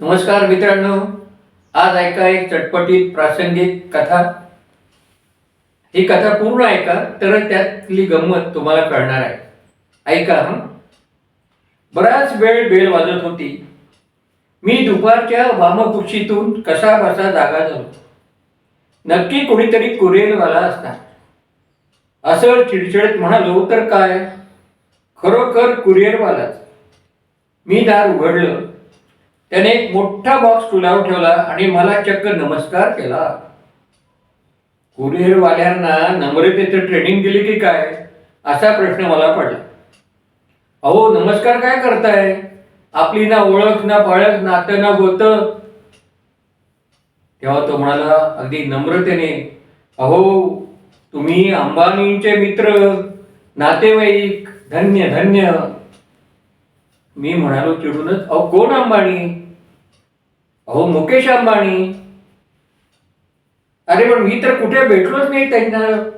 नमस्कार मित्रांनो. आज ऐका एक चटपटीत प्रासंगिक कथा. ही कथा पूर्ण ऐका तर त्यातली गंमत तुम्हाला कळणार आहे. ऐका हं? बराच वेळ बेल वाजत होती. मी दुपारच्या वामकुक्षीतून कसा बसा जागा झालो नक्की कोणीतरी कुरेलवाला असणार असं चिडचिडत म्हणालो तर काय? खरोखर कुरिअरवालाच मी दार उघडलं. त्याने एक मोठा बॉक्स टुलावर ठेवला आणि मला चक्क नमस्कार केला. कुरिअरवाल्यांना नम्रतेचं ट्रेनिंग दिली की काय? असा प्रश्न मला पडला. अहो नमस्कार काय करताय? आपली ना ओळख ना पाळख नातं ना गोत. तेव्हा तो म्हणाला अगदी नम्रतेने अहो तुम्ही अंबानींचे मित्र नातेवाईक धन्य धन्य. मी म्हणालो चिडूनच अहो कोण अंबानी? अहो मुकेश अंबानी. अरे पण मी तर कुठे भेटलोच नाही त्यांना.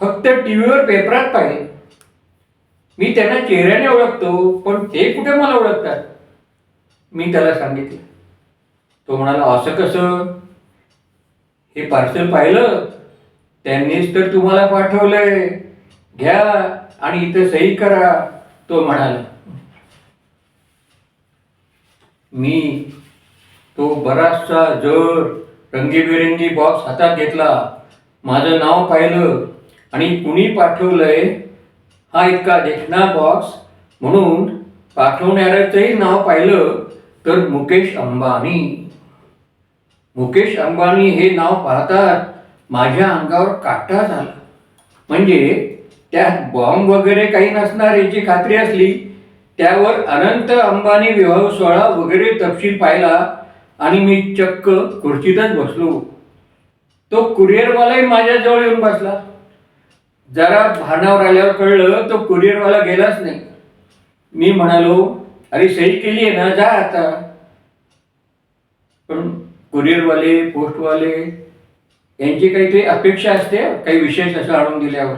फक्त टीव्हीवर पेपरात पाहिजे. मी त्यांना चेहऱ्याने ओळखतो पण ते कुठे मला ओळखतात? मी त्याला सांगितलं. तो म्हणाला असं कसं? हे पार्सल पाहिलं? त्यांनीच तर तुम्हाला पाठवलंय. घ्या आणि इथं सही करा. तो म्हणाला मी तो बराचसा जड रंगीबेरंगी बॉक्स हातात घेतला. माझं नाव पाहिलं आणि कुणी पाठवलंय हा इतका देखणा बॉक्स म्हणून पाठवणाऱ्याचंही नाव पाहिलं तर मुकेश अंबानी. मुकेश अंबानी हे नाव पाहतात माझ्या अंगावर काटा झाला. म्हणजे त्यात बॉम्ब वगैरे काही नसणार याची खात्री असली. त्यावर अनंत अंबानी विवाह सोहळा वगैरे तपशील पाहिला आणि मी चक्क खुर्चीतच बसलो. तो कुरिअरवालाही माझ्याजवळ येऊन बसला. जरा भानावर आल्यावर कळलं तो कुरिअरवाला गेलाच नाही. मी म्हणालो अरे सही केली आहे ना जा आता. पण कुरिअरवाले पोस्टवाले यांची काहीतरी अपेक्षा असते काही विशेष असं आणून दिल्यावर.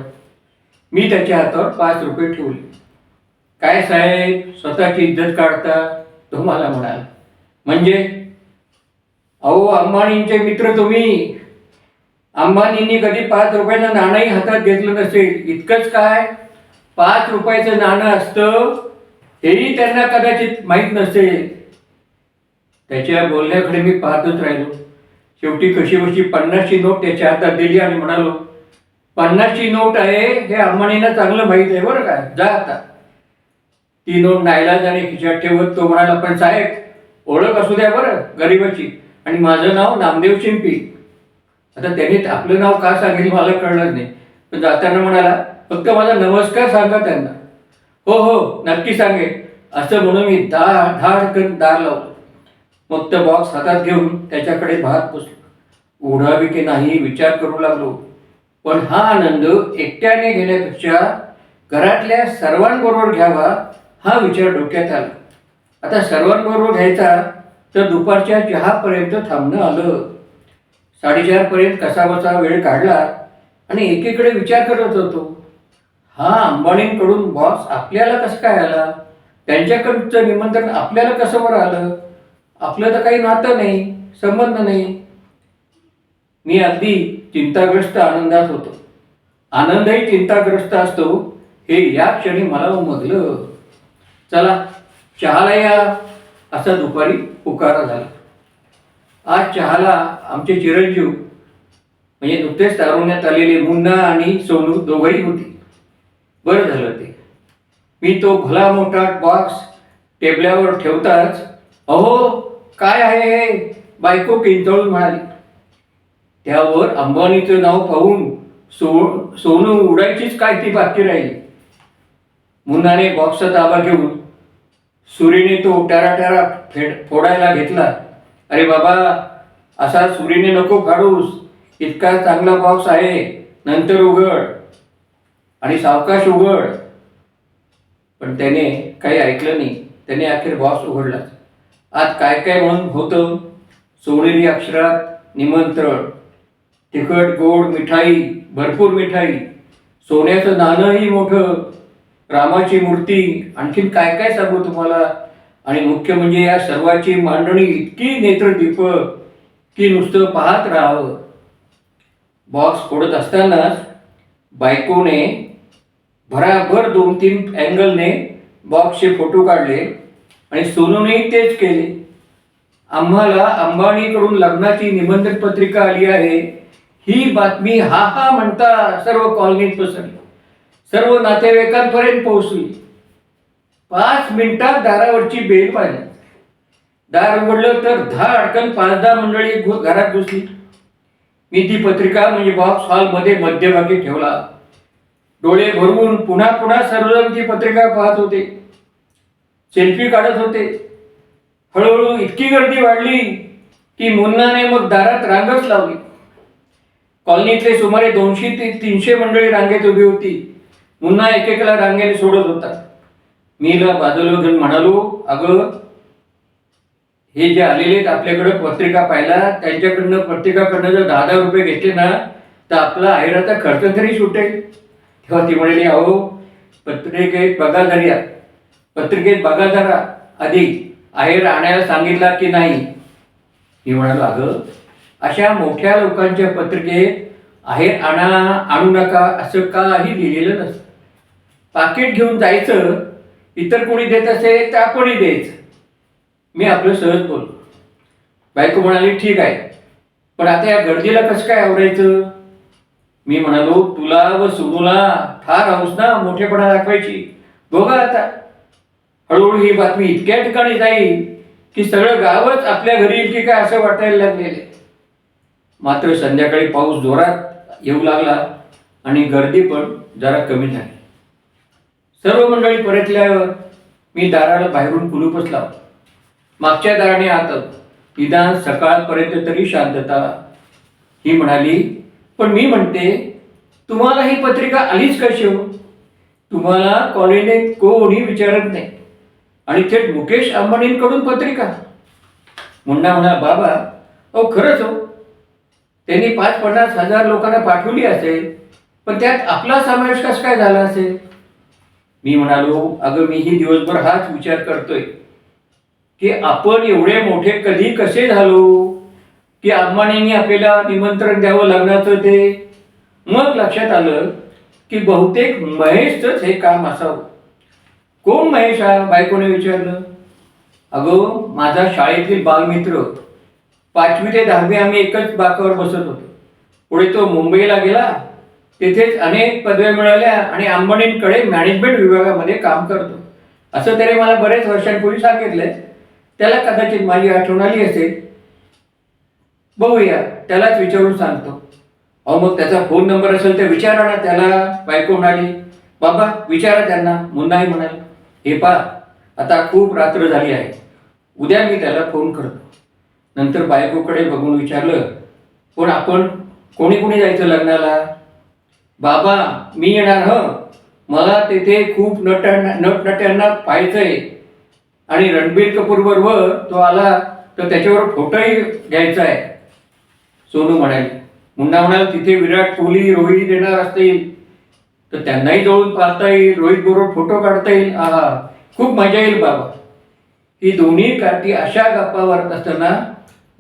मी त्याच्या हातावर पाच रुपये ठेवले. काय साहेब? स्वतःची इज्जत काढता? तो मला म्हणजे? अहो अंबानींचे मित्र तुम्ही. अंबानींनी कधी पाच रुपयाचं नाणंही हातात घेतलं नसेल. इतकंच काय? पाच रुपयाचं नाणं असतं हेही त्यांना कदाचित माहीत नसेल. त्याच्या बोलण्याकडे मी पाहतच राहिलो. शेवटी कशी कशी पन्नासची नोट त्याच्या हातात दिली आणि म्हणालो पन्नासची नोट आहे हे अंबानींना चांगलं माहीत आहे बरं काय जा आता. ती नोट नाईलाजाने खिशात ठेवत तो म्हणाला पण साहेब ओळख असू द्या बरं गरीबाची. आणि माझं नाव नामदेव शिंपी. आता त्यांनी आपलं नाव का सांगितलं मला कळलंच नाही. पण जाताना म्हणाला फक्त माझा नमस्कार सांगा त्यांना. हो हो नक्की सांगेन. असं म्हणून मी दा धाडकन दार लावतो मग तो बॉक्स हातात घेऊन त्याच्याकडे भात पुसलो. उघडावी की नाही विचार करू लागलो. पण हा आनंद एकट्याने घेण्यापेक्षा घरातल्या सर्वांबरोबर घ्यावा हा विचार डोक्यात आला. आता सर्वांबरोबर घ्यायचा तर दुपारच्या चहापर्यंत थांबणं आलं. साडेचारपर्यंत कसा बसा वेळ काढला आणि एकीकडे विचार करत होतो. हा अंबाणींकडून बॉस आपल्याला कसं काय आला? त्यांच्याकडचं निमंत्रण आपल्याला कसं बरं आलं? आपलं तर काही नातं नाही संबंध नाही. मी अगदी चिंताग्रस्त आनंदात होतो. आनंदही चिंताग्रस्त असतो हे या क्षणी मला उमगलं. चला चहाला या असा दुपारी पुकारा झाला. आज चहाला आमचे चिरंजीव म्हणजे नुकतेच तारुण्यात आलेले मुन्ना आणि सोनू दोघंही होती. बरं झालं ते. मी तो भला मोठा बॉक्स टेबल्यावर ठेवताच अहो काय आहे हे? बायको किंचळून म्हणाली. त्यावर अंबानीचं नाव पाहून सो सोनू उडायचीच काय ती बाकी राहिली. मुन्नाने बॉक्सचा ताबा घेऊन सुरीने तो टॅरा टॅरा फेड फोडायला घेतला. अरे बाबा असा सुरीने नको फाडूस. इतका चांगला बॉक्स आहे. नंतर उघड. आणि सावकाश उघड. पण त्याने काही ऐकलं नाही. त्याने अखेर बॉक्स उघडला. आज काय काय म्हणून होतं? सोनेरी अक्षरात निमंत्रण. तिखट गोड मिठाई भरपूर मिठाई. सोन्याचं नाणंही मोठं. रामाची मूर्ती आणखीन काय काय सांगू तुम्हाला? आणि मुख्य म्हणजे या सर्वाची मांडणी इतकी नेत्रदीप की नुसतं पाहत राहावं. बॉक्स फोडत असतानाच बायकोने भराभर दोन तीन अँगलने बॉक्सचे फोटो काढले आणि सोनूनही तेच केले. आम्हाला अंबाणीकडून लग्नाची निमंत्रण पत्रिका आली आहे. ही बातमी हा हा म्हणता सर्व कॉलनीत पसरली सर्व नातेवाईकांपर्यंत पोहोचली पाच मिनिटात दारावरची बेल पाहिली दार उघडलं तर दहा अडकन पाच दहा मंडळी घरात घुसली. मी ती पत्रिका म्हणजे बॉक्स हॉलमध्ये मध्यभागी ठेवला. डोळे भरवून पुन्हा पुन्हा सर्वजण ती पत्रिका पाहत होते. सेल्फी काढत होते. हळूहळू इतकी गर्दी वाढली की मुन्नाने मग दारात रांगच लावली. कॉलनीतले सुमारे दोनशे ते तीनशे मंडळी रांगेत उभी होती. मुन्ना एकेकाला रांगेने सोडत होता. मीला बाजूला घेऊन म्हणालो अगं हे जे आलेले आहेत आपल्याकडे पत्रिका पाहिला त्यांच्याकडनं पत्रिकाकडनं जर दहा दहा रुपये घेतले ना तर आपला आहेराचा खर्च तरी सुटेल. तेव्हा ती म्हणाली अहो पत्रिकेत बघा जरी. पत्रिकेत बघा जरा. आधी आहेर आणायला सांगितला की नाही? मी म्हणालो अगं अशा मोठ्या लोकांच्या पत्रिकेत आहेर आणा आणू नका असं काही लिहिलेलं नसतं. पाकिट घेऊन जायचं इतर कोणी देत असेल तर आपणही द्यायचं. मी आपलं सहज बोललो. बायको म्हणाली ठीक आहे. पण आता या गर्दीला कसं काय आवडायचं मी म्हणालो तुला व सुनूला फार हौस ना मोठेपणा दाखवायची. बघा आता. हळूहळू ही बातमी इतक्या ठिकाणी जाईल की सगळं गावच आपल्या घरी येईल की काय असं वाटायला लागलेले मात्र संध्याकाळी पाऊस जोरात येऊ लागला आणि गर्दी पण जरा कमी झाली. सर्व मंडळी परतल्यावर मी दाराला बाहेरून कुलूपच लावतो मागच्या दाराने आत निदान सकाळपर्यंत तरी शांतता. ही म्हणाली पण मी म्हणते तुम्हाला ही पत्रिका आलीच कशी हो? तुम्हाला कॉलेजने कोणी विचारत नाही. आणि थेट मुकेश अंबानींकडून पत्रिका. मुन्ना म्हणा बाबा अहो खरंच हो. त्यांनी पाच पन्नास हजार लोकांना पाठवली असेल पण त्यात आपला समावेश कसा काय झाला असेल? मी म्हणालो अगं मीही दिवसभर हाच विचार करतोय की आपण एवढे मोठे कधी कसे झालो? की अंबानींनी आपल्याला निमंत्रण द्यावं लग्नाचं ते? मग लक्षात आलं की बहुतेक महेशच हे काम असावं. कोण महेश हा? बायकोने विचारलं. अगं माझा शाळेतील बालमित्र. पाचवी ते दहावी आम्ही एकच बाकावर बसत होतो. पुढे तो मुंबईला गेला तिथेच अनेक पदव्या मिळाल्या आणि अंबानींकडे मॅनेजमेंट विभागामध्ये काम करतो. असं त्याने मला बरेच वर्षांपूर्वी सांगितलंय. त्याला कदाचित माझी आठवण आली असेल. बघूया त्यालाच विचारून सांगतो. अहो मग त्याचा फोन नंबर असेल तर विचारा ना त्याला बायको म्हणाली बाबा विचारा त्यांना मुन्नाही म्हणाल. हे पा आता खूप रात्र झाली आहे. उद्या मी त्याला फोन करतो. नंतर बायकोकडे बघून विचारलं पण आपण कोणी कोणी जायचं लग्नाला? बाबा मी येणार ह. मला तेथे खूप नटांना नटनट्यांना पाहायचंय. आणि रणबीर कपूर बरोबर तो आला तर त्याच्यावर फोटोही घ्यायचा आहे सोनू म्हणाले मुन्ना म्हणाल तिथे विराट कोहली रोहित येणार असतील. तर त्यांनाही जवळून पाहता येईल रोहित बरोबर फोटो काढता येईल. आहा खूप मजा येईल बाबा. ही दोन्ही काठी अशा गप्पा असताना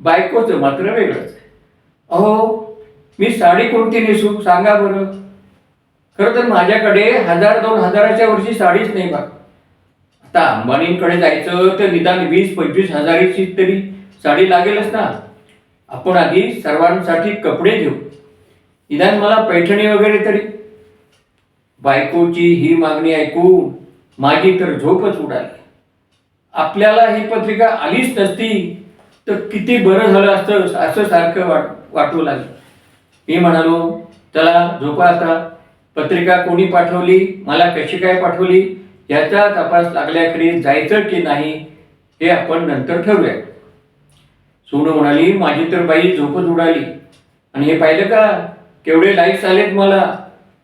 बायकोचं मात्र वेगळंच. अहो मी साडी कोणती नेसू? सांगा बरं. खरं तर माझ्याकडे हजार दोन हजाराच्या वर्षी साडीच नाही बा. आता अंबानींकडे जायचं तर निदान वीस पंचवीस हजाराची तरी साडी लागेलच ना. आपण आधी सर्वांसाठी कपडे घेऊ. निदान मला पैठणी वगैरे तरी. बायकोची ही मागणी ऐकून माझी तर झोपच उडाली. आपल्याला ही पत्रिका आलीच नसती तर किती बरं झालं असतं असं सारखं वाट वाटू लागलं. मी म्हणालो चला झोपा आता. पत्रिका कोणी पाठवली मला कशी काय पाठवली याचा तपास लागल्याकडे जायचं की नाही हे आपण नंतर ठरवूया. सोनू म्हणाली माझी तर बाई झोपच उडाली. आणि हे पाहिलं का? केवढे लाईक्स आलेत मला.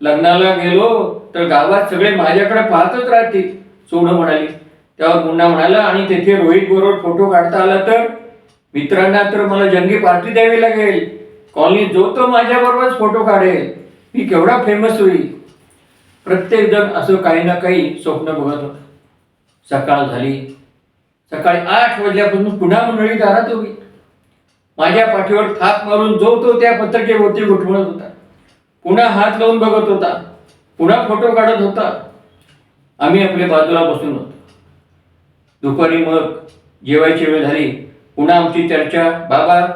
लग्नाला गेलो तर गावात सगळे माझ्याकडे पाहतच राहतील. सोनू म्हणाली. तेव्हा मुन्ना म्हणाला आणि तेथे रोहित बरोबर फोटो काढता आला तर? मित्रांना तर मला जंगी पार्टी द्यावी लागेल. कॉलनी जो तो माझ्याबरोबरच फोटो काढेल. मी केवढा फेमस होईल. प्रत्येकजण असं काही ना काही स्वप्न बघत होतं. सकाळ झाली. सकाळी आठ वाजल्यापासून पुन्हा मंडळी दारात होती माझ्या पाठीवर थाप मारून जो तो त्या पत्रकेवरती गुठवत होता. पुन्हा हात लावून बघत होता. पुन्हा फोटो काढत होता. आम्ही आपल्या बाजूला बसून होतो. दुपारी मग जेवायची वेळ झाली. पुन्हा आमची चर्चा. बाबा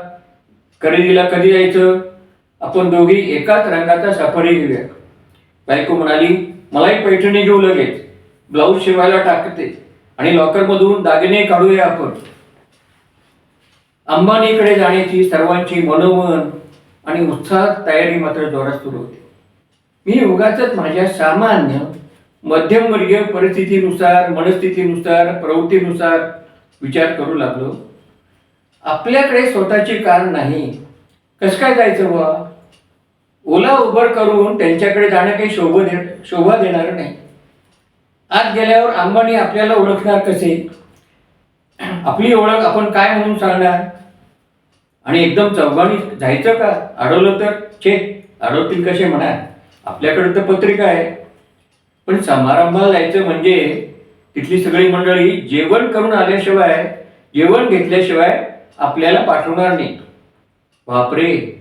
खरेदीला कधी जायचं आपण दोघी एकाच रंगाचा सफारी घेऊया. बायको म्हणाली मलाही पैठणी घेऊ लगेच. ब्लाऊज शिवायला टाकते आणि लॉकरमधून दागिने काढूया आपण. अंबानीकडे जाण्याची सर्वांची मनोमन आणि उत्साहात तयारी मात्र जोरात सुरू होती. मी उगाच माझ्या सामान्य मध्यमवर्गीय परिस्थितीनुसार मनस्थितीनुसार प्रवृत्तीनुसार विचार करू लागलो. आपल्याकडे स्वतःची कार नाही. कसं काय जायचं बा ओला उबर करून त्यांच्याकडे जाणं काही शोभ दे शोभा देणार नाही. आत गेल्यावर अंबानी आपल्याला ओळखणार कसे? आपली ओळख आपण काय म्हणून सांगणार? आणि एकदम चौघानी जायचं का? अडवलं तर? छे अडवतील कसे म्हणा? आपल्याकडे तर पत्रिका आहे. पण समारंभाला जायचं म्हणजे तिथली सगळी मंडळी जेवण करून आल्याशिवाय जेवण घेतल्याशिवाय आपल्याला पाठवणार नाही. बापरे!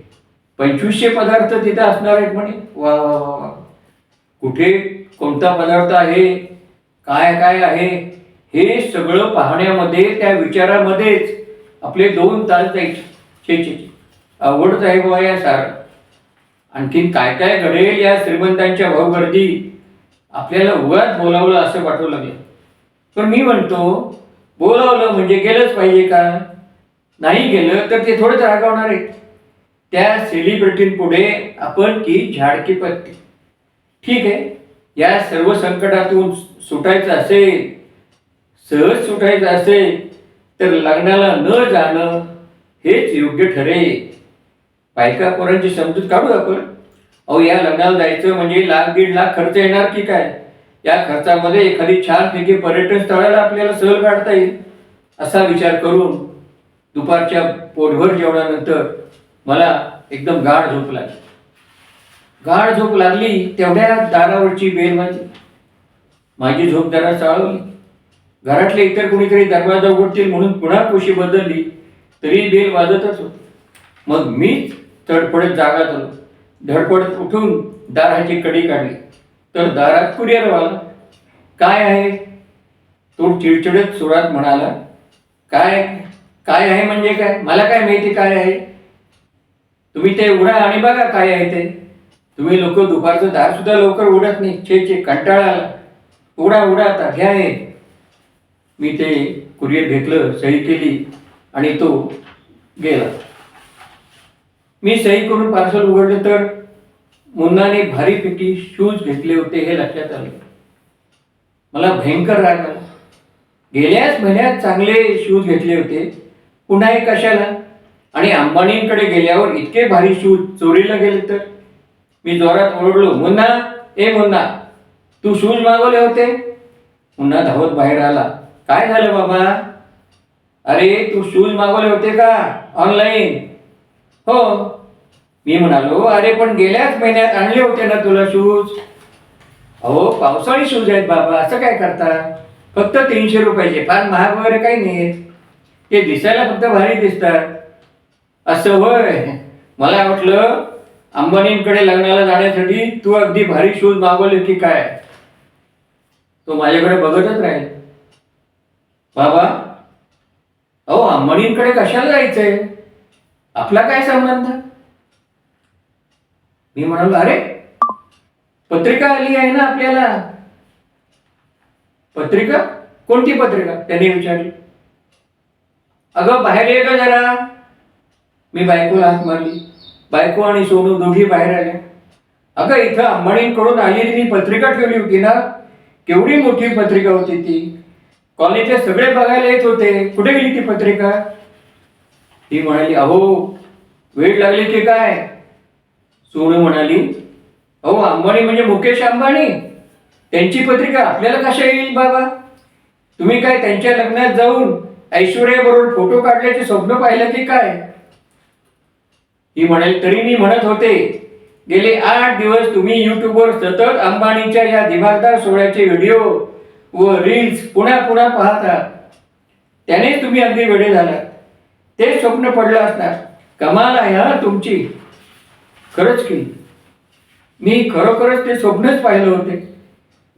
पंचवीसशे पदार्थ तिथे असणार आहेत म्हणे. वा वा वा वा. कुठे कोणता पदार्थ आहे? काय काय आहे? हे सगळं पाहण्यामध्ये त्या विचारामध्येच आपले दोन तास जायचे छे छे आहे बुवा या सार. आणखीन काय काय घडेल या श्रीमंतांच्या भावगर्दी आपल्याला उगाच बोलावलं असं वाटू लागलं. पण मी म्हणतो बोलावलं म्हणजे गेलंच पाहिजे का नाही गेलं तर ते थोडंच रागावणार आहे त्या सेलिब्रिटींपुढे आपण की झाडकी पत्ती. ठीक आहे? या सर्व संकटातून सुटायचं असेल सहज सुटायचं असेल तर लग्नाला न जाणं हेच योग्य ठरेल. बायका पोरांची समजूत काढू आपण. अहो या लग्नाला जायचं म्हणजे लाख दीड लाख खर्च येणार की काय? या खर्चामध्ये एखादी छानपैकी पर्यटन स्थळाला आपल्याला सहल काढता येईल. असा विचार करून दुपारच्या पोटभर जेवणानंतर मला एकदम गाढ झोप लागली. गाढ झोप लागली तेवढ्या दारावरची बेल वाजली. माझी झोप जरा चाळवली. घरातले इतर कोणीतरी दरवाजा उघडतील म्हणून पुन्हा कुशी बदलली तरी बेल वाजतच होती. मग मी तडफडत जागा झालो धडपडत उठून दाराची कडी काढली. तर दारात कुरिअर वाला काय आहे? तो चिडचिडत सुरात म्हणाला काय काय आहे म्हणजे काय? मला काय माहिती काय आहे? तुम्ही ते उघडा आणि बघा काय आहे ते. तुम्ही लोक दुपारचं दार सुद्धा लवकर उघडत नाही. छे छे कंटाळा आला. उघडा उघडा आता घ्या हे. मी ते कुरिअर घेतलं सही केली आणि तो गेला. मी सही करून पार्सल उघडलं तर मुन्नाने भारी पिटी शूज घेतले होते हे लक्षात आले. मला भयंकर राग आला. गेल्याच महिन्यात चांगले शूज घेतले होते. पुन्हा हे कशाला? आणि अंबानींकडे गेल्यावर इतके भारी शूज चोरीला गेले तर? मी जोरात ओरडलो मुन्ना ए मुन्ना तू शूज मागवले होते? मुन्ना धावत बाहेर आला. काय झालं बाबा? अरे तू शूज मागवले होते का? ऑनलाईन. हो. मी म्हणालो अरे पण गेल्याच महिन्यात आणले होते ना तुला शूज? अहो पावसाळी शूज आहेत बाबा असं काय करता? फक्त तीनशे रुपयाचे फार महाग वगैरे काही नाही ते दिसायला फक्त भारी दिसतात. असं होय मला वाटलं अंबानींकडे लग्नाला जाण्यासाठी तू अगदी भारी शूज मागवले की काय? तो माझ्याकडे बघतच राहील. बाबा अहो अंबानींकडे कशाला जायचंय? आपला काय संबंध? मी म्हणालो अरे पत्रिका आली आहे ना आपल्याला. पत्रिका? कोणती पत्रिका? त्यांनी विचारली. अगं बाहेर ये का जरा. मी बायकोला हात मारली. बायको आणि सोनू दोघी बाहेर आले. अगं इथं अंबाणींकडून आलेली मी पत्रिका ठेवली होती ना? केवढी मोठी पत्रिका होती ती. कॉलेजचे सगळे बघायला येत होते. कुठे गेली ती पत्रिका? ती म्हणाली अहो वेळ लागली की काय? सोनू म्हणाली अहो अंबानी म्हणजे मुकेश अंबानी. त्यांची पत्रिका आपल्याला कशा येईल बाबा? तुम्ही काय त्यांच्या लग्नात जाऊन ऐश्वर्या बरोबर फोटो काढल्याचे स्वप्न पाहिलं की काय? ती म्हणाली तरी मी म्हणत होते गेले आठ दिवस तुम्ही युट्यूबवर सतत अंबानीच्या या दिमागदार सोहळ्याचे व्हिडिओ व रील्स पुन्हा पुन्हा पाहता. त्यानेच तुम्ही अगदी वेळे झाला तेच स्वप्न पडलं असणार. कमाल आहे हा तुमची. खरंच की. मी खरोखरच ते स्वप्नच पाहिलं होते.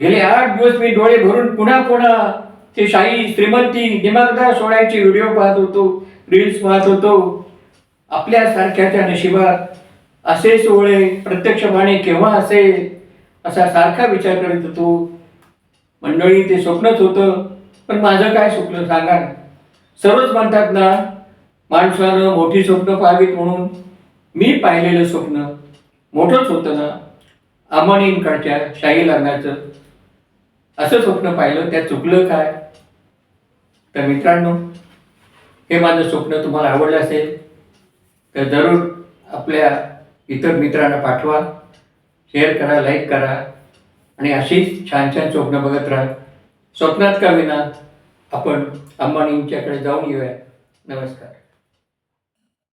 गेले आठ दिवस मी डोळे भरून पुन्हा पुन्हा ते शाही श्रीमंती दिमागदार सोहळ्याचे व्हिडिओ पाहत होतो रील्स पाहत होतो. आपल्यासारख्याच्या नशिबात असे सोहळे प्रत्यक्षपणे केव्हा असेल असा सारखा विचार करत होतो. मंडळी ते स्वप्नच होतं पण माझं काय स्वप्न सांगा सर्वच म्हणतात ना माणसानं मोठी स्वप्न पाहावीत म्हणून. मी पाहिलेलं स्वप्न मोठंच होतं ना अमनींकडच्या शाही लग्नाचं. असं स्वप्न पाहिलं त्यात चुकलं काय? तर मित्रांनो हे माझं स्वप्न तुम्हाला आवडलं असेल तर जरूर आपल्या इतर मित्रांना पाठवा शेअर करा लाईक करा आणि अशीच छान छान स्वप्न बघत राहा. स्वप्नात का विना आपण अंबानींच्याकडे जाऊन येऊया. नमस्कार.